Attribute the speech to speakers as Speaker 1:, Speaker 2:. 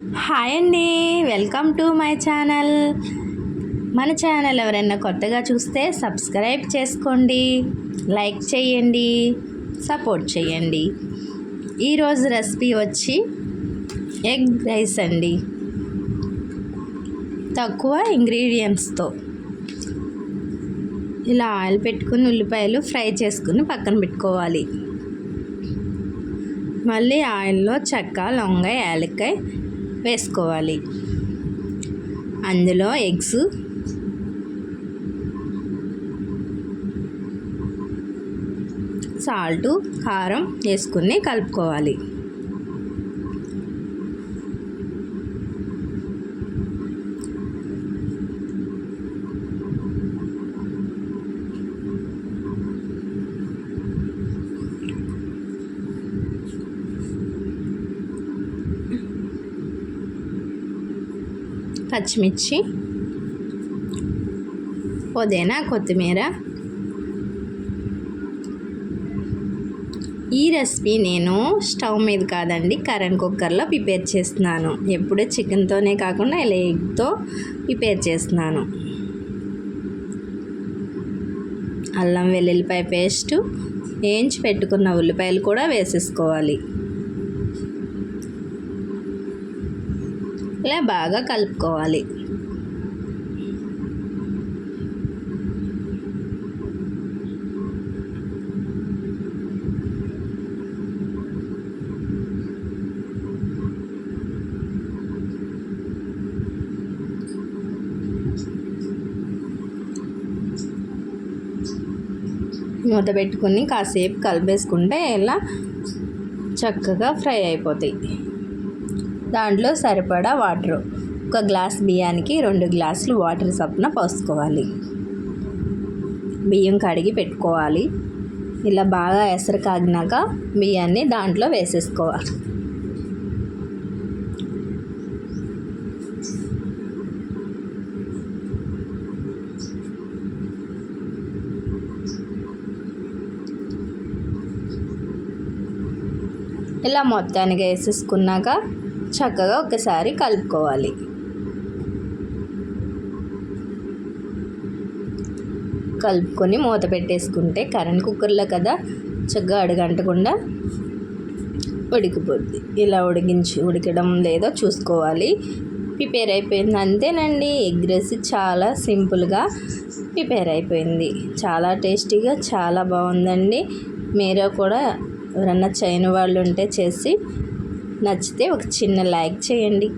Speaker 1: Hi అండి. Welcome to my channel. మన channel ఎవరైనా కొత్తగా చూస్తే సబ్స్క్రైబ్ చేసుకోండి లైక్ చేయండి సపోర్ట్ చేయండి. ఈరోజు రెసిపీ వచ్చి ఎగ్ రైస్ అండి. తక్కువ ఇంగ్రీడియంట్స్తో ఇలా ఆయిల్ పెట్టుకుని ఉల్లిపాయలు ఫ్రై చేసుకుని పక్కన పెట్టుకోవాలి. మళ్ళీ ఆయిల్లో చెక్క లొంగ యాలక్కాయ వేసుకోవాలి. అందులో ఎగ్స్ సాల్టు కారం వేసుకుని కలుపుకోవాలి. పచ్చిమిర్చి పుదీనా కొత్తిమీర. ఈ రెసిపీ నేను స్టవ్ మీద కాదండి కరెంట్ కుక్కర్లో ప్రిపేర్ చేస్తున్నాను. ఎప్పుడూ చికెన్తోనే కాకుండా ఇలా ఎగ్తో ప్రిపేర్ చేస్తున్నాను. అల్లం వెల్లుల్లిపాయ పేస్టు వేయించి పెట్టుకున్న ఉల్లిపాయలు కూడా వేసేసుకోవాలి. ఇలా బాగా కలుపుకోవాలి. మూత పెట్టుకుని కాసేపు కలిపేసుకుంటే ఇలా చక్కగా ఫ్రై అయిపోతాయి. దాంట్లో సరిపడా వాటర్. ఒక గ్లాస్ బియ్యానికి రెండు గ్లాసులు వాటర్ చప్పున పోసుకోవాలి. బియ్యం కడిగి పెట్టుకోవాలి. ఇలా బాగా ఎసరు కాగినాక బియ్యాన్ని దాంట్లో వేసేసుకోవాలి. ఇలా మొత్తానికి వేసేసుకున్నాక చక్కగా ఒకసారి కలుపుకోవాలి. కలుపుకొని మూత పెట్టేసుకుంటే కరెంట్ కుక్కర్లో కదా చక్కగా అడగంటకుండా ఉడికిపోద్ది. ఇలా ఉడికించి ఉడికడం లేదో చూసుకోవాలి. ప్రిపేర్ అయిపోయింది. అంతేనండి. ఎగ్ రైస్ చాలా సింపుల్గా ప్రిపేర్ అయిపోయింది. చాలా టేస్టీగా చాలా బాగుందండి. మీరు కూడా ఎవరన్నా చేయని వాళ్ళు ఉంటే చేసి నచ్చితే ఒక చిన్న లైక్ చేయండి.